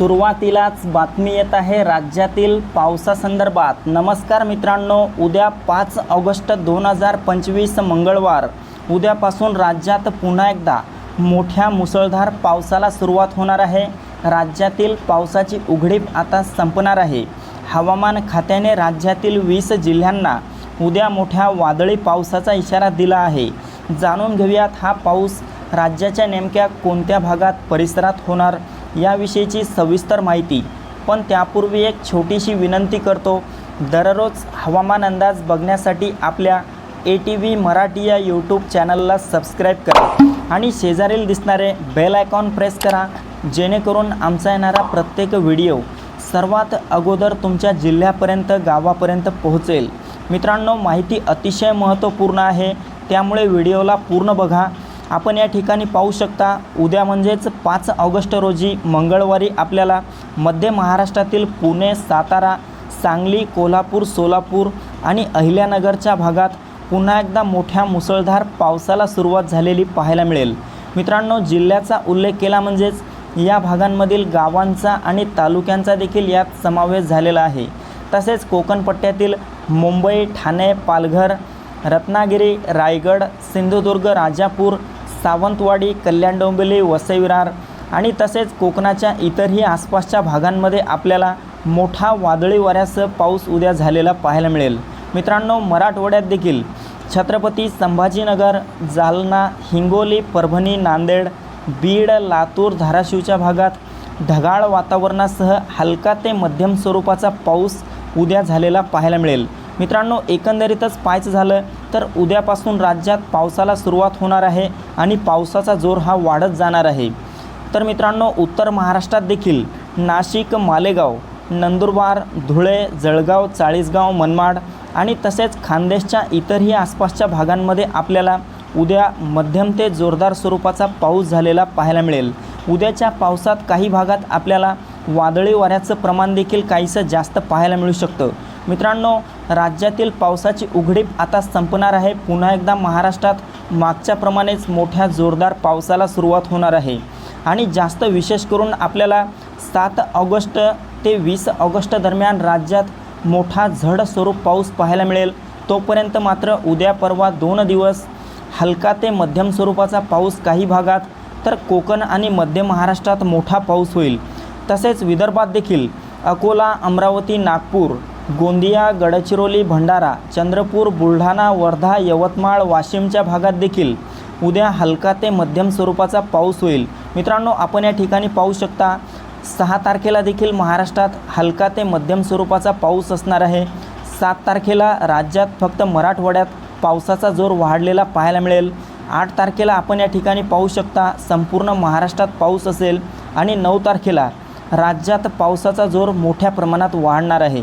सुरुवातीलाच बातमी येत आहे राज्यातील पावसासंदर्भात. नमस्कार मित्रांनो उद्या पाच ऑगस्ट दोन हजार पंचवीस मंगळवार. उद्यापासून राज्यात पुन्हा एकदा मोठ्या मुसळधार पावसाला सुरुवात होणार आहे. राज्यातील पावसाची उघडीप आता संपणार आहे. हवामान खात्याने राज्यातील वीस जिल्ह्यांना उद्या मोठ्या वादळी पावसाचा इशारा दिला आहे. जाणून घेऊयात हा पाऊस राज्याच्या नेमक्या कोणत्या भागात परिसरात होणार? याविषयीची सविस्तर माहिती. पण त्यापूर्वी एक छोटीशी विनंती करतो. दररोज हवामान अंदाज बघण्यासाठी आपल्या ए टी व्ही मराठी या यूट्यूब चॅनलला सबस्क्राईब करा. आणि शेजारील दिसणारे बेल आयकॉन प्रेस करा. जेणेकरून आमचा येणारा प्रत्येक व्हिडिओ सर्वात अगोदर तुमच्या जिल्ह्यापर्यंत गावापर्यंत पोहोचेल. मित्रांनो माहिती अतिशय महत्त्वपूर्ण आहे. त्यामुळे व्हिडिओला पूर्ण बघा. आपण या ठिकाणी पाहू शकता उद्या म्हणजेच पाच ऑगस्ट रोजी मंगळवारी आपल्याला मध्य महाराष्ट्रातील पुणे सातारा सांगली कोल्हापूर सोलापूर आणि अहिल्यानगरच्या भागात पुन्हा एकदा मोठ्या मुसळधार पावसाला सुरुवात झालेली पाहायला मिळेल. मित्रांनो जिल्ह्याचा उल्लेख केला म्हणजेच या भागांमधील गावांचा आणि तालुक्यांचा देखील यात समावेश झालेला आहे. तसेच कोकणपट्ट्यातील मुंबई ठाणे पालघर रत्नागिरी रायगड सिंधुदुर्ग राजापूर सावंतवाडी कल्याण डोंबिवली वसई विरार आणि तसेच कोकणाच्या इतरही आसपासच्या भागांमध्ये आपल्याला मोठा वादळी वाऱ्यासह पाऊस उद्या झालेला पाहायला मिळेल. मित्रांनो मराठवाड्यात देखील छत्रपती संभाजीनगर जालना हिंगोली परभणी नांदेड बीड लातूर धाराशिवच्या भागात ढगाळ वातावरणासह हलका ते मध्यम स्वरूपाचा पाऊस उद्या झालेला पाहायला मिळेल. मित्रांनो एकंदरीतच पाहायचं झालं तर उद्यापासून राज्यात पावसाला सुरुवात होणार आहे आणि पावसाचा जोर हा वाढत जाणार आहे. तर मित्रांनो उत्तर महाराष्ट्रात देखील नाशिक मालेगाव नंदुरबार धुळे जळगाव चाळीसगाव मनमाड आणि तसेच खानदेशच्या इतरही आसपासच्या भागांमध्ये आपल्याला उद्या मध्यम ते जोरदार स्वरूपाचा पाऊस झालेला पाहायला मिळेल. उद्याच्या पावसात काही भागात आपल्याला वादळी वाऱ्याचं प्रमाण देखील काहीसं जास्त पाहायला मिळू शकतं. मित्रांनो राज्यातील पावसाची उघडीप आता संपणार आहे. पुन्हा एकदा महाराष्ट्रात मागच्याप्रमाणेच मोठ्या जोरदार पावसाला सुरुवात होणार आहे. आणि जास्त विशेष करून आपल्याला सात ऑगस्ट ते वीस ऑगस्ट दरम्यान राज्यात मोठा झड स्वरूप पाऊस पाहायला मिळेल. तोपर्यंत मात्र उद्या परवा दोन दिवस हलका ते मध्यम स्वरूपाचा पाऊस काही भागात तर कोकण आणि मध्य महाराष्ट्रात मोठा पाऊस होईल. तसेच विदर्भात देखील अकोला अमरावती नागपूर गोंदिया गडचिरोली भंडारा चंद्रपूर बुलढाणा वर्धा यवतमाळ वाशिमच्या भागात देखील उद्या हलका ते मध्यम स्वरूपाचा पाऊस होईल. मित्रांनो आपण या ठिकाणी पाहू शकता सहा तारखेला देखील महाराष्ट्रात हलका ते मध्यम स्वरूपाचा पाऊस असणार आहे. सात तारखेला राज्यात फक्त मराठवाड्यात पावसाचा जोर वाढलेला पाहायला मिळेल. आठ तारखेला आपण या ठिकाणी पाहू शकता संपूर्ण महाराष्ट्रात पाऊस असेल आणि नऊ तारखेला राज्यात पावसाचा जोर मोठ्या प्रमाणात वाढणार आहे.